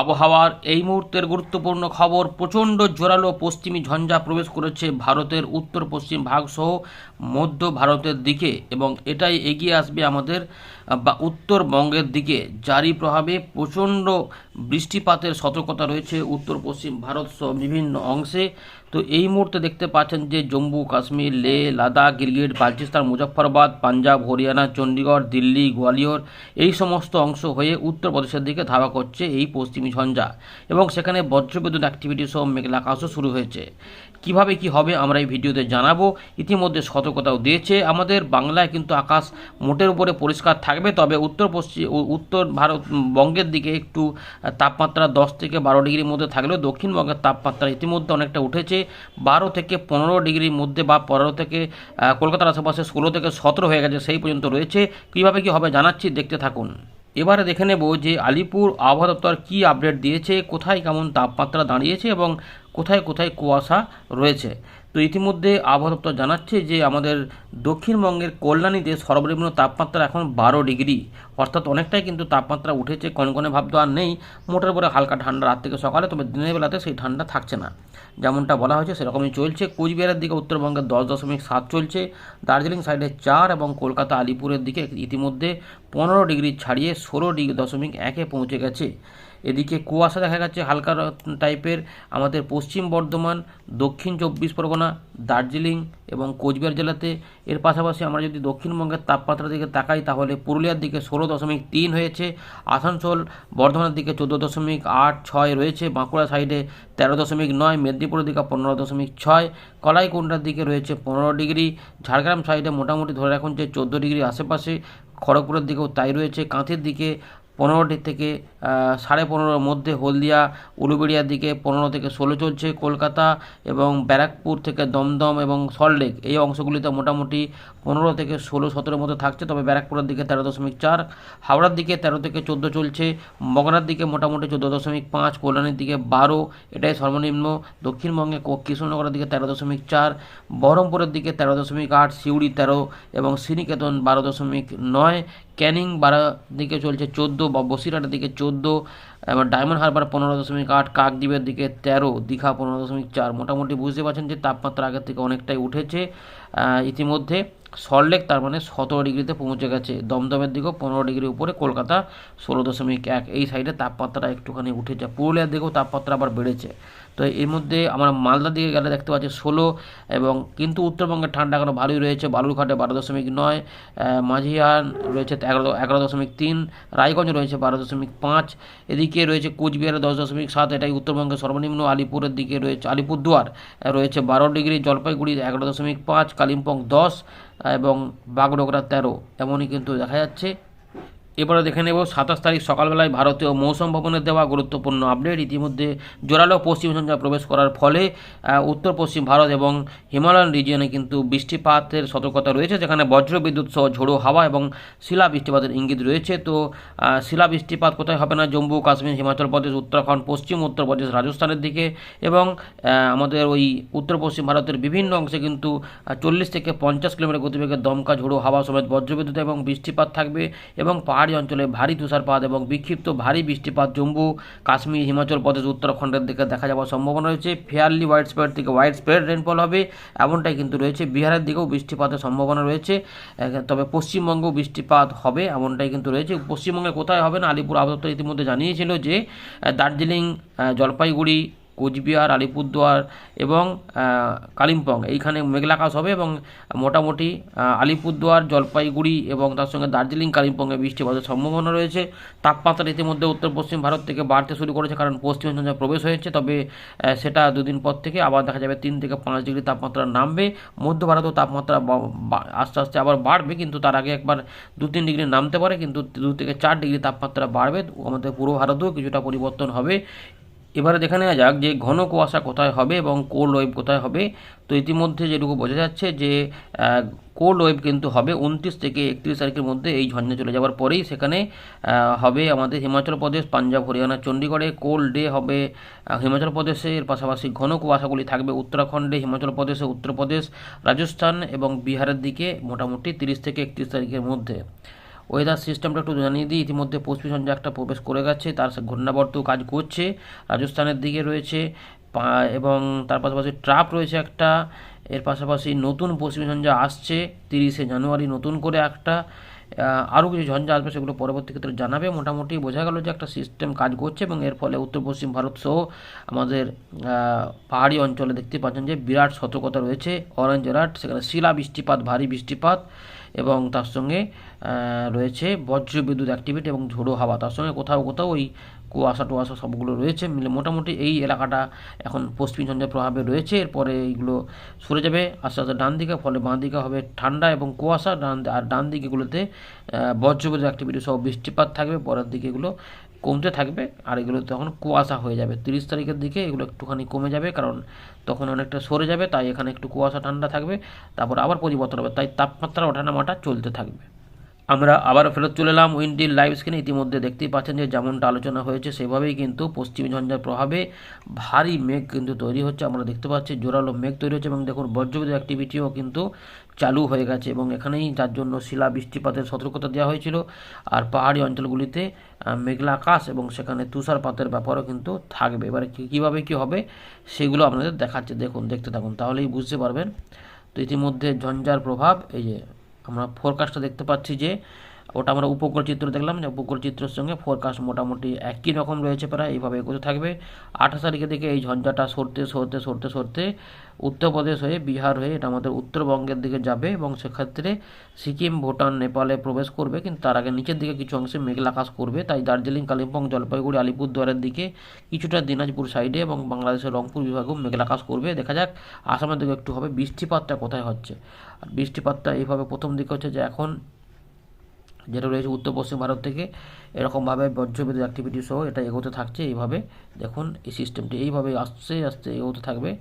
আবহাওয়ার এই মুহূর্তের গুরুত্বপূর্ণ খবর, প্রচণ্ড জোরালো পশ্চিমী ঝঞ্ঝা প্রবেশ করেছে ভারতের উত্তর পশ্চিম ভাগ সহ মধ্য ভারতের দিকে এবং এটাই এগিয়ে আসবে আমাদের, বা উত্তরবঙ্গের দিকে। জারি প্রভাবে প্রচণ্ড বৃষ্টিপাতের সতর্কতা রয়েছে উত্তর পশ্চিম ভারত সহ বিভিন্ন অংশে। তো এই মুহূর্তে দেখতে পাচ্ছেন যে জম্মু, কাশ্মীর, লে, লাদাখ গিলগিট বালচিস্তান মুজফ্ফরবাদ, পাঞ্জাব, হরিয়ানা, চণ্ডীগড়, দিল্লি, গোয়ালিয়র, এই সমস্ত অংশ হয়ে উত্তরপ্রদেশের দিকে ধাওয়া করছে এই পশ্চিমী ঝঞ্ঝা এবং সেখানে বজ্রবিদ্যুৎ অ্যাক্টিভিটি সহ মেঘলা আকাশও শুরু হয়েছে। কীভাবে কি হবে আমরা এই ভিডিওতে জানাব। ইতিমধ্যে সতর্কতাও দিয়েছে। আমাদের বাংলায় কিন্তু আকাশ মোটের উপরে পরিষ্কার থাকবে, তবে উত্তর পশ্চিম উত্তর ভারত বঙ্গের দিকে একটু তাপমাত্রা দশ থেকে বারো ডিগ্রির মধ্যে থাকলেও দক্ষিণবঙ্গের তাপমাত্রা ইতিমধ্যে অনেকটা উঠেছে। বারো থেকে পনেরো ডিগ্রির মধ্যে বা পনেরো থেকে কলকাতার আশেপাশে ষোলো থেকে সতেরো হয়ে গেছে সেই পর্যন্ত রয়েছে। কীভাবে কী হবে জানাচ্ছি, দেখতে থাকুন। এবারে দেখে নেব যে আলিপুর আবহাওয়া দপ্তর কী আপডেট দিয়েছে, কোথায় কেমন তাপমাত্রা দাঁড়িয়েছে এবং কোথায় কোথায় কুয়াশা রয়েছে। তো ইতিমধ্যে আবহাওয়া দপ্তর জানাচ্ছে যে আমাদের দক্ষিণবঙ্গের কল্যাণীতে সর্বনিম্ন তাপমাত্রা এখন বারো ডিগ্রি। অর্থাৎ অনেকটাই কিন্তু তাপমাত্রা উঠেছে কনকনে ভাব তো আর নেই। মোটের উপরে হালকা ঠান্ডা রাত থেকে সকালে, তবে দিনের বেলাতে সেই ঠান্ডা থাকছে না। যেমনটা বলা হয়েছে, সেরকমই চলছে। কোচবিহারের দিকে উত্তরবঙ্গে দশ দশমিক সাত চলছে। দার্জিলিং সাইডে চার এবং কলকাতা আলিপুরের দিকে ইতিমধ্যে পনেরো ডিগ্রি ছাড়িয়ে ষোলো ডিগ্রি দশমিক একে পৌঁছে গেছে। এদিকে কুয়াশা দেখা যাচ্ছে হালকা টাইপের। আমাদের পশ্চিম বর্ধমান, দক্ষিণ চব্বিশ পরগনা, দার্জিলিং এবং কোচবিহার জেলাতে। এর পাশাপাশি আমরা যদি দক্ষিণবঙ্গের তাপমাত্রার দিকে তাকাই, তাহলে পুরুলিয়ার দিকে ষোলো দশমিক তিন হয়েছে, আসানসোল বর্ধমানের দিকে চোদ্দ দশমিক আট ছয় রয়েছে, বাঁকুড়া সাইডে তেরো দশমিক নয়, মেদিনীপুরের দিকে পনেরো দশমিক ছয় কলাইকুণ্ডার দিকে রয়েছে পনেরো ডিগ্রি, ঝাড়গ্রাম সাইডে মোটামুটি ধরে রাখুন যে চোদ্দ ডিগ্রি আশেপাশে, খড়গপুরের দিকেও তাই রয়েছে, কাঁথির দিকে পনেরোটি থেকে সাড়ে পনেরোর মধ্যে হলদিয়া, উলুবেড়িয়ার দিকে পনেরো থেকে ষোলো চলছে কলকাতা এবং ব্যারাকপুর থেকে দমদম এবং সল্টলেক এই অংশগুলিতে মোটামুটি পনেরো থেকে ষোলো সতেরোর মধ্যে থাকছে, তবে ব্যারাকপুরের দিকে তেরো দশমিক চার, হাওড়ার দিকে তেরো থেকে চোদ্দ চলছে মগনার দিকে মোটামুটি চোদ্দ দশমিক পাঁচ, কল্যাণীর দিকে বারো, এটাই সর্বনিম্ন। দক্ষিণবঙ্গে কৃষ্ণনগরের দিকে তেরো দশমিক চার, বহরমপুরের দিকে তেরো দশমিক আট, সিউড়ি তেরো এবং শ্রীনিকেতন বারো দশমিক নয় ক্যানিং বারা দিকে চলছে চোদ্দ, বা বসিরহাটের দিকে চোদ্দ, এবার ডায়মন্ড হারবার পনেরো দশমিক আট, কাকদ্বীপের দিকে তেরো, দীঘা পনেরো দশমিক চার। মোটামুটি বুঝতে পারছেন যে তাপমাত্রা আগের থেকে অনেকটাই উঠেছে। ইতিমধ্যে সল্টলেক তার মানে সতেরো ডিগ্রিতে পৌঁছে গেছে। দমদমের দিকেও পনেরো ডিগ্রি উপরে, কলকাতা ষোলো দশমিক এক। এই সাইডে তাপমাত্রা একটুখানি উঠেছে। পুরুলিয়ার দিকেও তাপমাত্রা আবার বেড়েছে। তো এর মধ্যে আমরা মালদার দিকে গেলে দেখতে পাচ্ছি ষোলো এবং কিন্তু উত্তরবঙ্গের ঠান্ডা এখনও ভালোই রয়েছে। বালুরঘাটে বারো দশমিক নয় মাঝিয়ান রয়েছে এগারো এগারো দশমিক তিন, রায়গঞ্জ রয়েছে বারো দশমিক পাঁচ। এদিকে রয়েছে কোচবিহারে দশ দশমিক সাত, এটাই উত্তরবঙ্গের সর্বনিম্ন। আলিপুরের দিকে রয়েছে, আলিপুরদুয়ার রয়েছে বারো ডিগ্রি জলপাইগুড়ি এগারো দশমিক পাঁচ কালিম্পং দশ এবং বাগডোগরা তেরো। এমনই কিন্তু দেখা যাচ্ছে। এবারে দেখে নেব, সাতাশ তারিখ সকালবেলায় ভারতীয় মৌসুম ভবনের দেওয়া গুরুত্বপূর্ণ আপডেট ইতিমধ্যে জোরালো পশ্চিম ঝঞ্ঝা প্রবেশ করার ফলে উত্তর পশ্চিম ভারত এবং হিমালয়ান রিজিয়নে কিন্তু বৃষ্টিপাতের সতর্কতা রয়েছে, যেখানে বজ্র বিদ্যুৎ সহ ঝোড়ো হাওয়া এবং শিলা বৃষ্টিপাতের ইঙ্গিত রয়েছে। তো শিলা বৃষ্টিপাত কোথায় হবে না? জম্মু, কাশ্মীর, হিমাচল প্রদেশ, উত্তরাখণ্ড, পশ্চিম উত্তরপ্রদেশ রাজস্থানের দিকে এবং আমাদের ওই উত্তর পশ্চিম ভারতের বিভিন্ন অংশে কিন্তু চল্লিশ থেকে পঞ্চাশ কিলোমিটার গতিবেগে দমকা ঝোড়ো হাওয়া সমেত বজ্রবিদ্যুৎ এবং বৃষ্টিপাত থাকবে এবং পাহাড়ি অঞ্চলে ভারী তুষারপাত এবং বিক্ষিপ্ত ভারী বৃষ্টিপাত। জম্মু, কাশ্মীর, হিমাচল প্রদেশ, উত্তরাখণ্ডের দিকে দেখা যাওয়ার সম্ভাবনা রয়েছে। ফেয়ারলি হোয়াইট স্প্রেড থেকে হোয়াইট স্প্রেড রেনফল হবে। এমনটাই কিন্তু রয়েছে। বিহারের দিকেও বৃষ্টিপাতের সম্ভাবনা রয়েছে। তবে পশ্চিমবঙ্গেও বৃষ্টিপাত হবে, এমনটাই কিন্তু রয়েছে। পশ্চিমবঙ্গে কোথায় হবে না? আলিপুর আবহাওয়া ইতিমধ্যে জানিয়েছিল যে দার্জিলিং জলপাইগুড়ি কোচবিহার, আলিপুরদুয়ার এবং কালিম্পং। এইখানে মেঘলা আকাশ হবে এবং মোটামুটি আলিপুরদুয়ার, জলপাইগুড়ি এবং তার সঙ্গে দার্জিলিং, কালিম্পংয়ে বৃষ্টিপাতের সম্ভাবনা রয়েছে। তাপমাত্রা ইতিমধ্যে উত্তর পশ্চিম ভারত থেকে বাড়তে শুরু করেছে কারণ পশ্চিম ঝঞ্ঝা প্রবেশ হয়েছে। তবে সেটা দুদিন পর থেকে আবার দেখা যাবে তিন থেকে পাঁচ ডিগ্রি তাপমাত্রা নামবে। মধ্য ভারতেও তাপমাত্রা আস্তে আস্তে আবার বাড়বে কিন্তু তার আগে একবার দু তিন ডিগ্রি নামতে পারে। কিন্তু দু থেকে চার ডিগ্রি তাপমাত্রা বাড়বে। আমাদের পূর্ব ভারতেও কিছুটা পরিবর্তন হবে। এবারে দেখে নেওয়া যাক যে ঘন কুয়াশা কোথায় হবে এবং কোল্ড ওয়েভ কোথায় হবে। তো ইতিমধ্যে যেটুকু বোঝা যাচ্ছে যে কোল্ড ওয়েভ কিন্তু হবে উনত্রিশ থেকে একত্রিশ তারিখের মধ্যে এই ঝঞ্ঝা চলে যাওয়ার পরেই। সেখানে হবে আমাদের হিমাচল প্রদেশ, পাঞ্জাব, হরিয়ানা চণ্ডীগড়ে কোল্ড ডে হবে। হিমাচল প্রদেশের পাশাপাশি ঘন কুয়াশাগুলি থাকবে উত্তরাখণ্ডে, হিমাচল প্রদেশে, উত্তরপ্রদেশ, রাজস্থান এবং বিহারের দিকে মোটামুটি তিরিশ থেকে একত্রিশ তারিখের মধ্যে। ওয়েদার সিস্টেমটা একটু জানিয়ে দিই। ইতিমধ্যে পশ্চিম একটা প্রবেশ করে গেছে, তার ঘূর্ণাবর্ত কাজ করছে। রাজস্থানের দিকে রয়েছে এবং তার পাশাপাশি ট্রাপ রয়েছে একটা। এর পাশাপাশি নতুন পশ্চিম ঝঞ্ঝা আসছে, তিরিশে জানুয়ারি নতুন করে একটা। আরও কিছু ঝঞ্ঝা আসবে সেগুলো পরবর্তী ক্ষেত্রে জানাবে। মোটামুটি বোঝা গেল যে একটা সিস্টেম কাজ করছে এবং এর ফলে উত্তর পশ্চিম ভারত সহ আমাদের পাহাড়ি অঞ্চলে দেখতে পাচ্ছেন যে বিরাট সতর্কতা রয়েছে। অরেঞ্জ অ্যালার্ট সেখানে শিলা বৃষ্টিপাত ভারী বৃষ্টিপাত। এবং তার সঙ্গে রয়েছে বজ্র বিদ্যুৎ অ্যাক্টিভিটি এবং ঝোড়ো হাওয়া। তার সঙ্গে কোথাও কোথাও ওই কুয়াশা টুয়াশা সবগুলো রয়েছে। মিলে মোটামুটি এই এলাকাটা এখন পশ্চিম প্রভাবে রয়েছে। এরপরে এইগুলো সরে যাবে আস্তে আস্তে ডান দিকে, ফলে বাঁ দিকে হবে ঠান্ডা এবং কুয়াশা। ডান, আর ডান দিকেগুলোতে বজ্রবিদ্যুৎ অ্যাক্টিভিটি সহ বৃষ্টিপাত থাকবে। পরের দিকে এগুলো কমতে থাকবে, আর এগুলো তখন কুয়াশা হয়ে যাবে। তিরিশ তারিখের দিকে এগুলো একটুখানি কমে যাবে, কারণ তখন অনেকটা সরে যাবে, তাই এখানে একটু কুয়াশা ঠান্ডা থাকবে, তারপর আবার পরিবর্তন হবে, তাই তাপমাত্রা ওঠানামাটা চলতে থাকবে। আমরা আবার ফেরত চলে এলাম উইন্ডির লাইভ স্ক্রিনে। ইতিমধ্যে দেখতেই পাচ্ছেন যে যেমনটা আলোচনা হয়েছে, সেভাবেই কিন্তু পশ্চিম ঝঞ্ঝার প্রভাবে ভারী মেঘ কিন্তু তৈরি হচ্ছে। আমরা দেখতে পাচ্ছি জোরালো মেঘ তৈরি হচ্ছে এবং দেখুন, বজ্রবিদ্যুৎ অ্যাক্টিভিটিও কিন্তু চালু হয়ে গেছে এবং এখানেই যার জন্য শিলা বৃষ্টিপাতের সতর্কতা দেওয়া হয়েছিল। আর পাহাড়ি অঞ্চলগুলিতে মেঘলা আকাশ এবং সেখানে তুষারপাতের ব্যাপারও কিন্তু থাকবে। এবারে কীভাবে কী হবে সেগুলো আপনাদের দেখাচ্ছে। দেখুন, দেখতে থাকুন, তাহলেই বুঝতে পারবেন। তো ইতিমধ্যে ঝঞ্ঝার প্রভাব, এই যে আমরা ফোরকাস্টটা দেখতে পাচ্ছি যে ওটা আমরা উপগ্রহ চিত্র দেখলাম, যে উপগ্রহ চিত্রের সঙ্গে ফোরকাস্ট মোটামুটি একই রকম রয়েছে প্রায়, এইভাবে এগোতে থাকবে। আঠাশ তারিখের দিকে এই ঝঞ্ঝাটা সরতে সরতে সরতে সরতে উত্তরপ্রদেশ হয়ে বিহার হয়ে এটা আমাদের উত্তরবঙ্গের দিকে যাবে এবং সেক্ষেত্রে সিকিম, ভুটান, নেপালে প্রবেশ করবে, কিন্তু তার আগে নিচের দিকে কিছু অংশে মেঘলা আকাশ করবে। তাই দার্জিলিং, কালিম্পং, জলপাইগুড়ি, আলিপুরদুয়ারের দিকে কিছুটা দিনাজপুর সাইডে এবং বাংলাদেশের রংপুর বিভাগেও মেঘলা আকাশ করবে। দেখা যাক আসামের দিকে একটু হবে। বৃষ্টিপাতটা কোথায় হচ্ছে? আর বৃষ্টিপাতটা এইভাবে প্রথম দিকে হচ্ছে যে এখন যেটা রয়েছে উত্তর পশ্চিম ভারত থেকে, এরকমভাবে বজ্রবিদ্যুৎ অ্যাক্টিভিটি সহ এটা এগোতে থাকছে। এইভাবে দেখুন, এই সিস্টেমটি এইভাবে আস্তে আস্তে এগোতে থাকবে।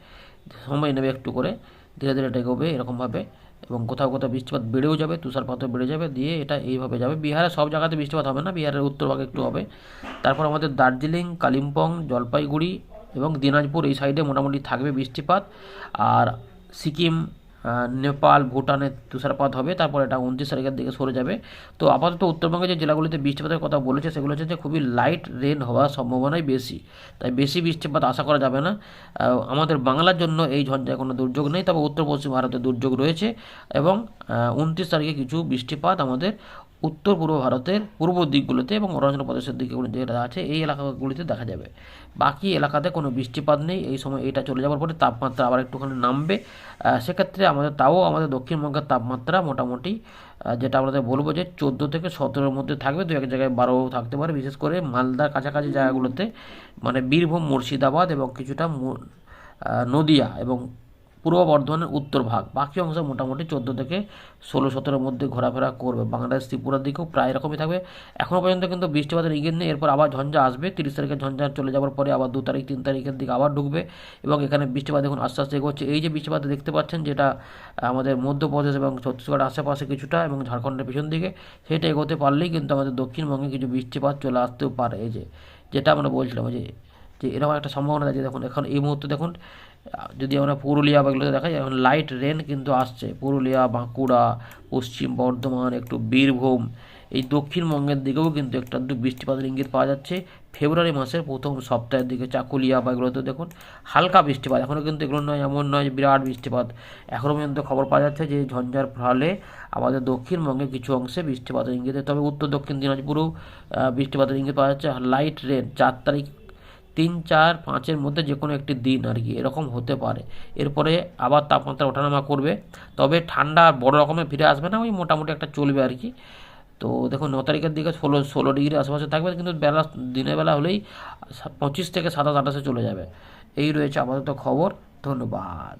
সময় নেবে একটু করে, ধীরে ধীরে এটা এগোবে এরকমভাবে এবং কোথাও কোথাও বৃষ্টিপাত বেড়েও যাবে, তুষারপাতও বেড়ে যাবে, দিয়ে এটা এইভাবে যাবে। বিহারে সব জায়গাতে বৃষ্টিপাত হবে না, বিহারের উত্তরভাগে একটু হবে। তারপর আমাদের দার্জিলিং, কালিম্পং, জলপাইগুড়ি এবং দিনাজপুর এই সাইডে মোটামুটি থাকবে বৃষ্টিপাত। আর সিকিম নেপাল, ভুটানে তুষারপাত হবে, তারপর এটা উনত্রিশ তারিখের দিকে সরে যাবে। তো আপাতত উত্তরবঙ্গে যে জেলাগুলিতে বৃষ্টিপাতের কথা বলেছে, সেগুলো হচ্ছে যে খুবই লাইট রেন হওয়ার সম্ভাবনাই বেশি। তাই বেশি বৃষ্টিপাত আশা করা যাবে না। আমাদের বাংলার জন্য এই ঝঞ্ঝায় কোনো দুর্যোগ নেই, তবে উত্তর পশ্চিম ভারতে দুর্যোগ রয়েছে এবং উনত্রিশ তারিখে কিছু বৃষ্টিপাত আমাদের উত্তর পূর্ব ভারতের পূর্ব দিকগুলোতে এবং অরুণাচল প্রদেশের দিকে যেটা আছে, এই এলাকাগুলিতে দেখা যাবে। বাকি এলাকাতে কোনো বৃষ্টিপাত নেই, এই সময় এটা চলে যাওয়ার পরে তাপমাত্রা আবার একটুখানি নামবে। সেক্ষেত্রে আমাদের তাও আমাদের দক্ষিণবঙ্গের তাপমাত্রা মোটামুটি যেটা আমাদের বলব যে চোদ্দ থেকে সতেরোর মধ্যে থাকবে দু এক জায়গায় বারো থাকতে পারে। বিশেষ করে মালদার কাছাকাছি জায়গাগুলোতে মানে বীরভূম, মুর্শিদাবাদ এবং কিছুটা নদিয়া এবং পূর্ব বর্ধমানের উত্তর ভাগ। বাকি অংশ মোটামুটি চোদ্দ থেকে ষোলো সতেরোর মধ্যে ঘোরাফেরা করবে। বাংলাদেশ ত্রিপুরার দিকেও প্রায় এরকমই থাকবে। এখনও পর্যন্ত কিন্তু বৃষ্টিপাতের ইঙ্গিত নেই। এরপর আবার ঝঞ্ঝা আসবে। তিরিশ তারিখে ঝঞ্ঝা চলে যাওয়ার পরে আবার দু তারিখ, তিন তারিখের দিকে আবার ঢুকবে এবং এখানে বৃষ্টিপাত এখন আস্তে আস্তে এগোচ্ছে। এই যে বৃষ্টিপাত দেখতে পাচ্ছেন, যেটা আমাদের মধ্যপ্রদেশ এবং ছত্তিশগড় আশেপাশে কিছুটা এবং ঝাড়খণ্ডের পিছন দিকে, সেটা এগোতে পারলেই কিন্তু আমাদের দক্ষিণবঙ্গে কিছু বৃষ্টিপাত চলে আসতেও পারে। এই যে, যেটা আমরা বলছিলাম যে যে এরকম একটা সম্ভাবনা আছে দেখুন, এখন এই মুহূর্তে দেখুন, যদি আমরা পুরুলিয়া বা এগুলোতে দেখাই, এখন লাইট রেন কিন্তু আসছে। পুরুলিয়া, বাঁকুড়া, পশ্চিম বর্ধমান, একটু বীরভূম, এই দক্ষিণবঙ্গের দিকেও কিন্তু একটা দু বৃষ্টিপাতের ইঙ্গিত পাওয়া যাচ্ছে। ফেব্রুয়ারি মাসের প্রথম সপ্তাহের দিকে চাকুলিয়া বা এগুলোতে দেখুন, হালকা বৃষ্টিপাত। এখনও কিন্তু এগুলো নয়, এমন নয় বিরাট বৃষ্টিপাত। এখনও পর্যন্ত খবর পাওয়া যাচ্ছে যে ঝঞ্ঝার ফলে আমাদের দক্ষিণবঙ্গে কিছু অংশে বৃষ্টিপাতের ইঙ্গিত। তবে উত্তর দক্ষিণ দিনাজপুরেও বৃষ্টিপাতের ইঙ্গিত পাওয়া যাচ্ছে। লাইট রেন চার তারিখ তিন, চার, পাঁচের মধ্যে যে কোনো একটি দিন আর কি, এরকম হতে পারে। এরপরে আবার তাপমাত্রা ওঠানামা করবে। তবে ঠান্ডা বড় রকমের ফিরে আসবে না, ওই মোটামুটি একটা চলবে আর কি। তো দেখুন, ন তারিখের দিকে ষোলো ষোলো ডিগ্রি আশেপাশে থাকবে, কিন্তু বেলা, দিনের বেলা হলেই পঁচিশ থেকে সাতাশ আঠাশে চলে যাবে। এই রয়েছে আপাতত খবর, ধন্যবাদ।